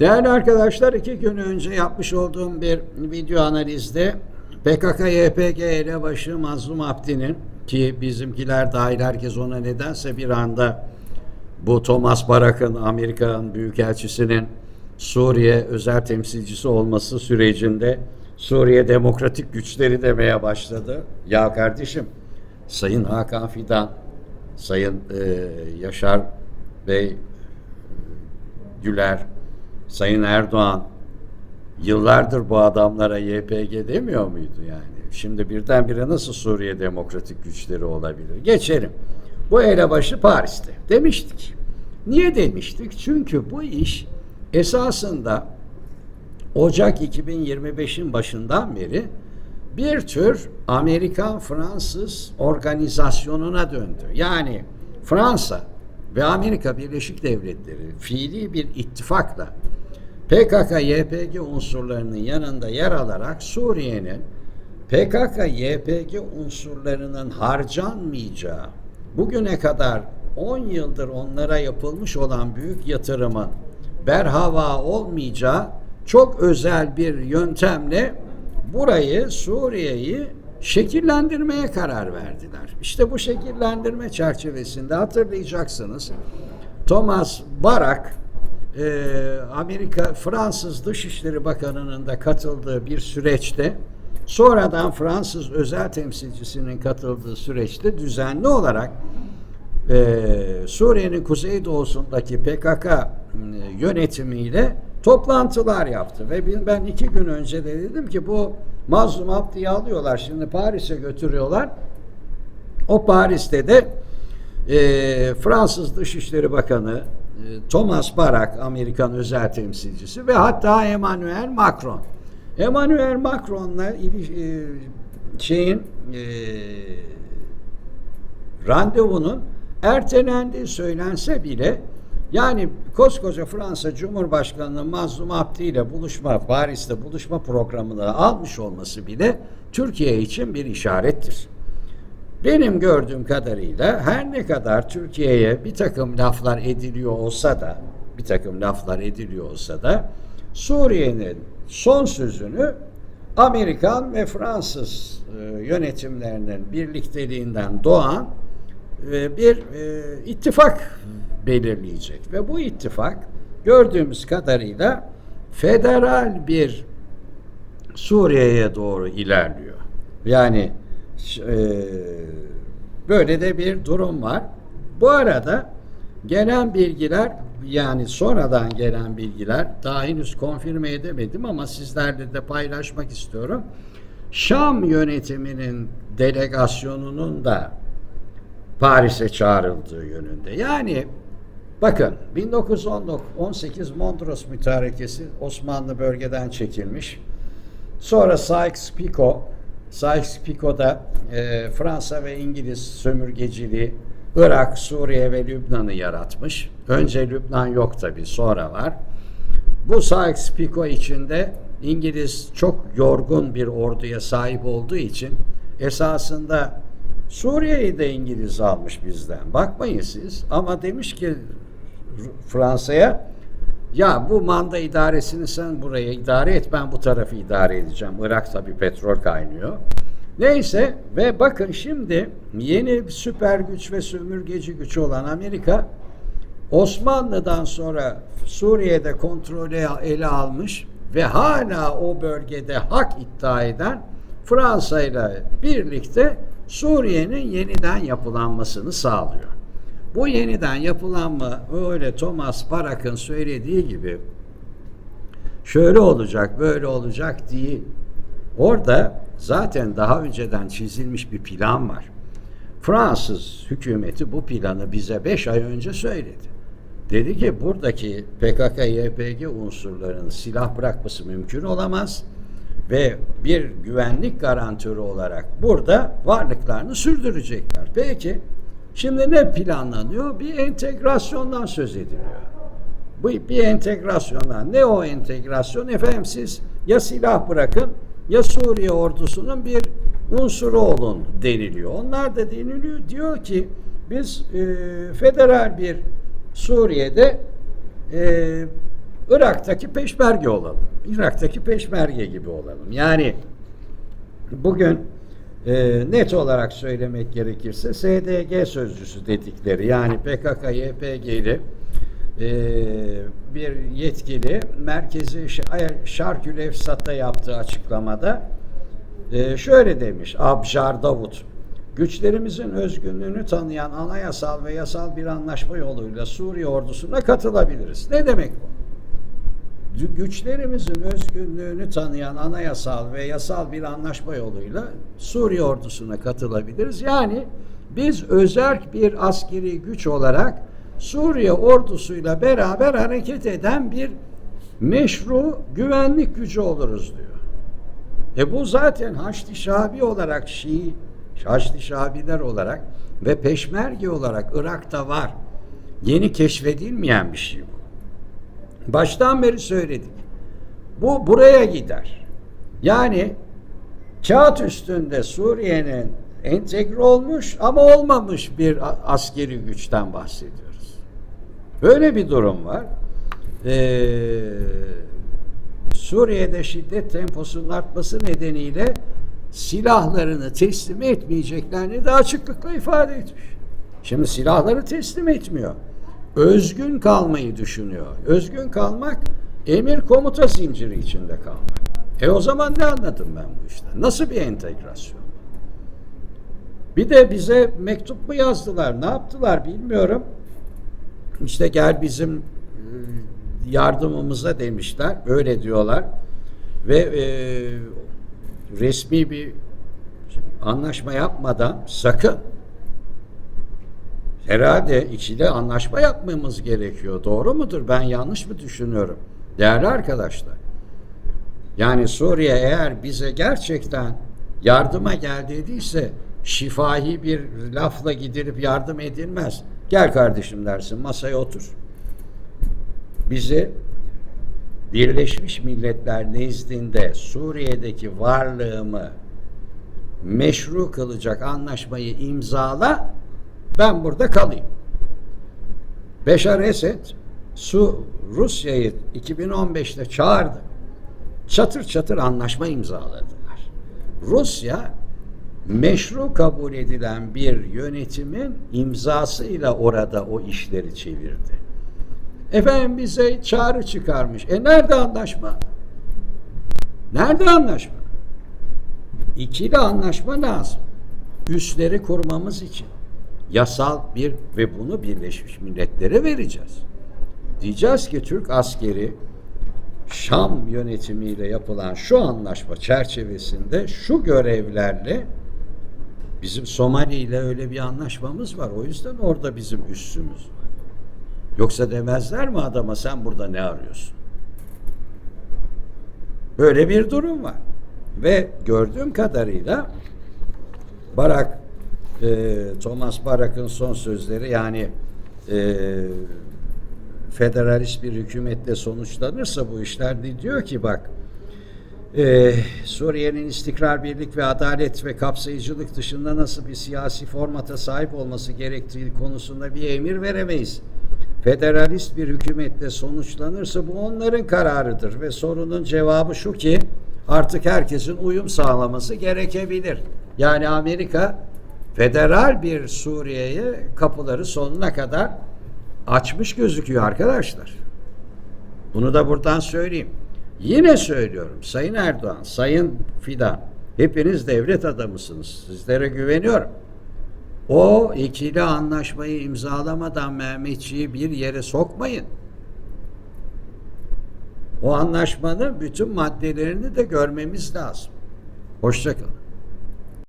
Değerli arkadaşlar iki gün önce yapmış olduğum bir video analizde PKK-YPG elebaşı Mazlum Abdi'nin ki bizimkiler dahil herkes ona nedense bir anda bu Thomas Barak'ın Amerika'nın Büyükelçisi'nin Suriye özel temsilcisi olması sürecinde Suriye demokratik güçleri demeye başladı. Ya kardeşim Sayın Hakan Fidan, Sayın e, Yaşar Bey Güler, Sayın Erdoğan yıllardır bu adamlara YPG demiyor muydu yani? Şimdi birdenbire nasıl Suriye demokratik güçleri olabilir? Geçelim. Bu elebaşı Paris'te demiştik. Niye demiştik? Çünkü bu iş esasında Ocak 2025'in başından beri bir tür Amerikan-Fransız organizasyonuna döndü. Yani Fransa ve Amerika Birleşik Devletleri fiili bir ittifakla PKK-YPG unsurlarının yanında yer alarak Suriye'nin PKK-YPG unsurlarının harcanmayacağı, bugüne kadar 10 yıldır onlara yapılmış olan büyük yatırımın berhava olmayacağı çok özel bir yöntemle burayı Suriye'yi şekillendirmeye karar verdiler. İşte bu şekillendirme çerçevesinde hatırlayacaksınız Thomas Barak e, Amerika Fransız Dışişleri Bakanı'nın da katıldığı bir süreçte sonradan Fransız özel temsilcisinin katıldığı süreçte düzenli olarak e, Suriye'nin kuzeydoğusundaki PKK yönetimiyle toplantılar yaptı. Ve ben iki gün önce de dedim ki bu Mazlum Abdi'yi alıyorlar şimdi Paris'e götürüyorlar. O Paris'te de e, Fransız Dışişleri Bakanı e, Thomas Barak Amerikan özel temsilcisi ve hatta Emmanuel Macron Emmanuel Macron'la e, şeyin e, randevunun ertelendiği söylense bile yani koskoca Fransa Cumhurbaşkanı'nın Mazlum Abdi ile buluşma, Paris'te buluşma programını almış olması bile Türkiye için bir işarettir. Benim gördüğüm kadarıyla her ne kadar Türkiye'ye bir takım laflar ediliyor olsa da bir takım laflar ediliyor olsa da Suriye'nin son sözünü Amerikan ve Fransız e, yönetimlerinin birlikteliğinden doğan e, bir e, ittifak belirleyecek ve bu ittifak gördüğümüz kadarıyla federal bir Suriye'ye doğru ilerliyor. Yani böyle de bir durum var. Bu arada gelen bilgiler yani sonradan gelen bilgiler daha henüz konfirme edemedim ama sizlerle de paylaşmak istiyorum. Şam yönetiminin delegasyonunun da Paris'e çağrıldığı yönünde. Yani bakın 1918 Mondros mütarekesi Osmanlı bölgeden çekilmiş. Sonra Sykes-Picot Sykes-Picot'da e, Fransa ve İngiliz sömürgeciliği Irak, Suriye ve Lübnan'ı yaratmış. Önce Lübnan yok tabi sonra var. Bu Sykes-Picot içinde İngiliz çok yorgun bir orduya sahip olduğu için esasında Suriye'yi de İngiliz almış bizden. Bakmayın siz ama demiş ki Fransa'ya ya bu manda idaresini sen buraya idare et ben bu tarafı idare edeceğim. Irak tabi petrol kaynıyor. Neyse ve bakın şimdi yeni süper güç ve sömürgeci güç olan Amerika Osmanlı'dan sonra Suriye'de kontrolü ele almış ve hala o bölgede hak iddia eden Fransa ile birlikte Suriye'nin yeniden yapılanmasını sağlıyor. Bu yeniden yapılanma öyle Thomas Barak'ın söylediği gibi şöyle olacak, böyle olacak değil. Orada zaten daha önceden çizilmiş bir plan var. Fransız hükümeti bu planı bize beş ay önce söyledi. Dedi ki buradaki PKK-YPG unsurlarının silah bırakması mümkün olamaz ve bir güvenlik garantörü olarak burada varlıklarını sürdürecekler. Peki şimdi ne planlanıyor? Bir entegrasyondan söz ediliyor. Bu bir entegrasyondan. Ne o entegrasyon? Efendim siz ya silah bırakın ya Suriye ordusunun bir unsuru olun deniliyor. Onlar da deniliyor diyor ki biz e, federal bir Suriye'de e, Irak'taki peşmerge olalım. Irak'taki peşmerge gibi olalım. Yani bugün e, net olarak söylemek gerekirse SDG sözcüsü dedikleri yani PKK, YPG'li e, bir yetkili merkezi Şarkül Efsat'ta yaptığı açıklamada e, şöyle demiş Abjar Davut güçlerimizin özgünlüğünü tanıyan anayasal ve yasal bir anlaşma yoluyla Suriye ordusuna katılabiliriz. Ne demek bu? Gü- güçlerimizin özgünlüğünü tanıyan anayasal ve yasal bir anlaşma yoluyla Suriye ordusuna katılabiliriz. Yani biz özerk bir askeri güç olarak Suriye ordusuyla beraber hareket eden bir meşru güvenlik gücü oluruz diyor. E bu zaten Haçlı Şabi olarak Şii, Haçlı Şabiler olarak ve Peşmerge olarak Irak'ta var. Yeni keşfedilmeyen bir şey bu. Baştan beri söyledik. Bu buraya gider. Yani kağıt üstünde Suriye'nin entegre olmuş ama olmamış bir askeri güçten bahsediyoruz. Böyle bir durum var. Ee, Suriye'de şiddet temposunun artması nedeniyle silahlarını teslim etmeyeceklerini de açıklıkla ifade etmiş. Şimdi silahları teslim etmiyor. Özgün kalmayı düşünüyor. Özgün kalmak emir komuta zinciri içinde kalmak. E o zaman ne anladım ben bu işten? Nasıl bir entegrasyon? Bir de bize mektup mu yazdılar? Ne yaptılar bilmiyorum. İşte gel bizim e, yardımımıza demişler. Öyle diyorlar. Ve e, resmi bir anlaşma yapmadan sakın herhalde ikili anlaşma yapmamız gerekiyor. Doğru mudur? Ben yanlış mı düşünüyorum? Değerli arkadaşlar. Yani Suriye eğer bize gerçekten yardıma gel dediyse şifahi bir lafla gidilip yardım edilmez. Gel kardeşim dersin masaya otur. Bizi Birleşmiş Milletler nezdinde Suriye'deki varlığımı meşru kılacak anlaşmayı imzala ben burada kalayım. Beşar Esed Su Rusya'yı 2015'te çağırdı. Çatır çatır anlaşma imzaladılar. Rusya meşru kabul edilen bir yönetimin imzasıyla orada o işleri çevirdi. Efendim bize çağrı çıkarmış. E nerede anlaşma? Nerede anlaşma? İkili anlaşma lazım. Üsleri kurmamız için. Yasal bir ve bunu Birleşmiş Milletler'e vereceğiz. Diyeceğiz ki Türk askeri Şam yönetimiyle yapılan şu anlaşma çerçevesinde şu görevlerle bizim Somali ile öyle bir anlaşmamız var. O yüzden orada bizim üssümüz var. Yoksa demezler mi adama sen burada ne arıyorsun? Böyle bir durum var. Ve gördüğüm kadarıyla Barak e, Thomas Barak'ın son sözleri yani e, federalist bir hükümetle sonuçlanırsa bu işler diyor ki bak e, Suriye'nin istikrar, birlik ve adalet ve kapsayıcılık dışında nasıl bir siyasi formata sahip olması gerektiği konusunda bir emir veremeyiz. Federalist bir hükümetle sonuçlanırsa bu onların kararıdır ve sorunun cevabı şu ki artık herkesin uyum sağlaması gerekebilir. Yani Amerika federal bir Suriye'ye kapıları sonuna kadar açmış gözüküyor arkadaşlar. Bunu da buradan söyleyeyim. Yine söylüyorum Sayın Erdoğan, Sayın Fidan, hepiniz devlet adamısınız. Sizlere güveniyorum. O ikili anlaşmayı imzalamadan Mehmetçiği bir yere sokmayın. O anlaşmanın bütün maddelerini de görmemiz lazım. Hoşçakalın.